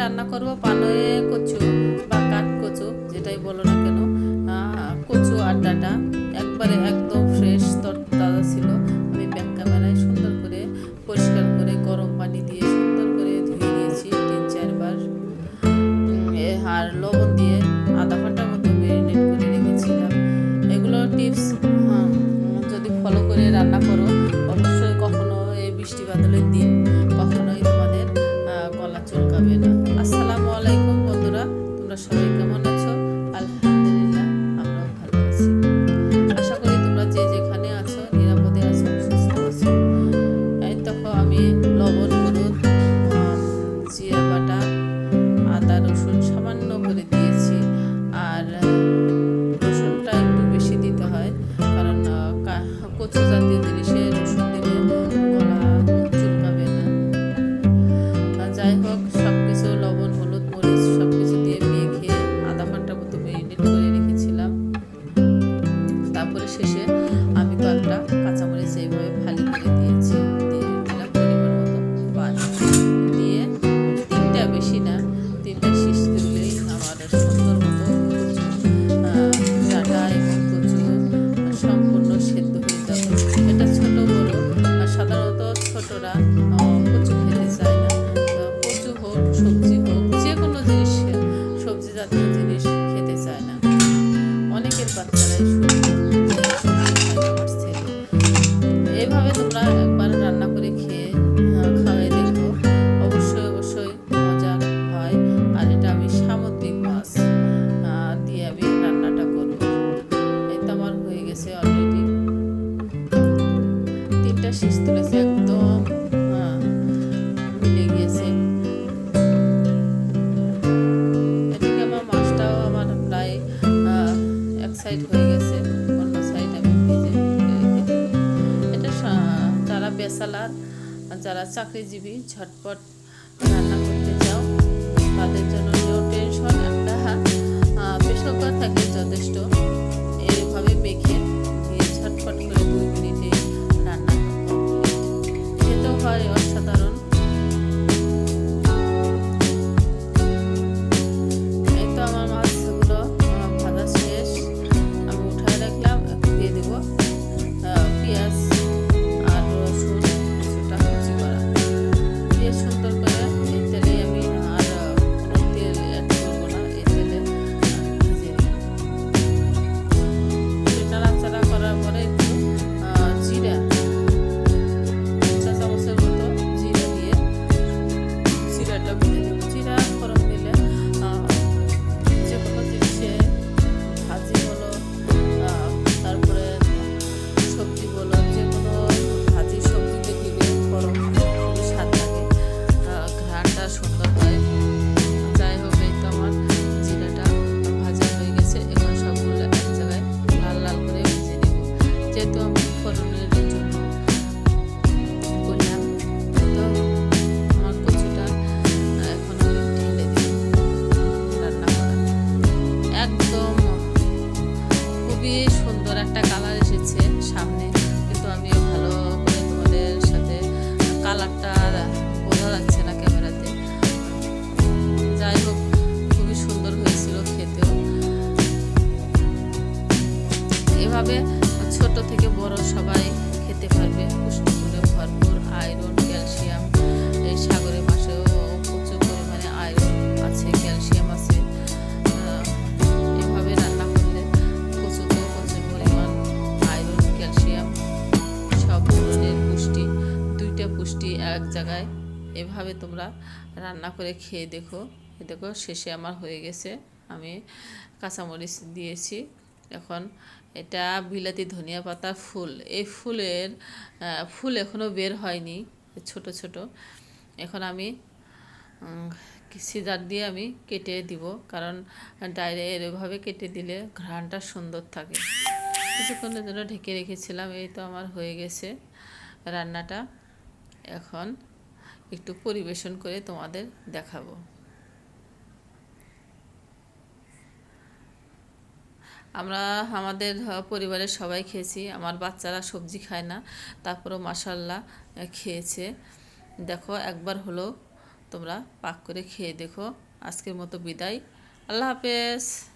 রান্না করব পানয়ে কচু বা কাঠ কচু, যেটাই বলো না কেন। কচু আড্ডাটা ডাটা একবারে একদম সামান্য করে দিয়েছি। আর রসুনটা একটু বেশি দিতে হয়। কারণ কচু জাতীয় জিনিসে রসুন দিলে গলা চুলকাবে না। যাই হোক সব কিছু লবণ, হলুদ, মরিচ সব কিছু দিয়ে মেখে আধা ঘণ্টা মতো মেরিনেট করে রেখেছিলাম। তারপরে শেষে গিয়েছে আমার মাছটাও আমার প্রায় এক সাইড হয়ে গেছে। অন্য যারা চাকরিজীবী, ঝটপট রান্না করতে চাও, তাদের জন্য নো টেনশন একটা বেসরকার থাকে যথেষ্ট। এইভাবে মেখে এভাবে ছোট থেকে বড় সবাই খেতে পারবে। পুষ্টি করে ভরপুর আয়রন ক্যালসিয়াম এই সাগরের মাছেও প্রচুর পরিমাণে আয়রন আছে ক্যালসিয়াম আছে। এভাবে রান্না করলে প্রচুর প্রচুর পরিমাণ আয়রন ক্যালসিয়াম সব ধরনের পুষ্টি, দুইটা পুষ্টি এক জায়গায়। এভাবে তোমরা রান্না করে খেয়ে দেখো। দেখো, শেষে আমার হয়ে গেছে। আমি কাঁচামরিচ দিয়েছি। এখন এটা বিলাতি ধনিয়া পাতা, ফুল। এই ফুলের ফুল এখনও বের হয়নি, ছোট ছোট। এখন আমি সিজার দিয়ে আমি কেটে দিব, কারণ ডাইরে এভাবে কেটে দিলে ঘ্রাণটা সুন্দর থাকে। কিছুক্ষণের জন্য ঢেকে রেখেছিলাম, এই তো আমার হয়ে গেছে রান্নাটা। এখন একটু পরিবেশন করে তোমাদের দেখাবো। আমরা আমাদের পরিবারের সবাই খেয়েছি। আমার বাচ্চারা সবজি খায় না, তারপরেও মাসাল্লাহ খেয়েছে। দেখো, একবার হলো তোমরা পাক করে খেয়ে দেখো। আজকের মতো বিদায়। আল্লাহ হাফেজ।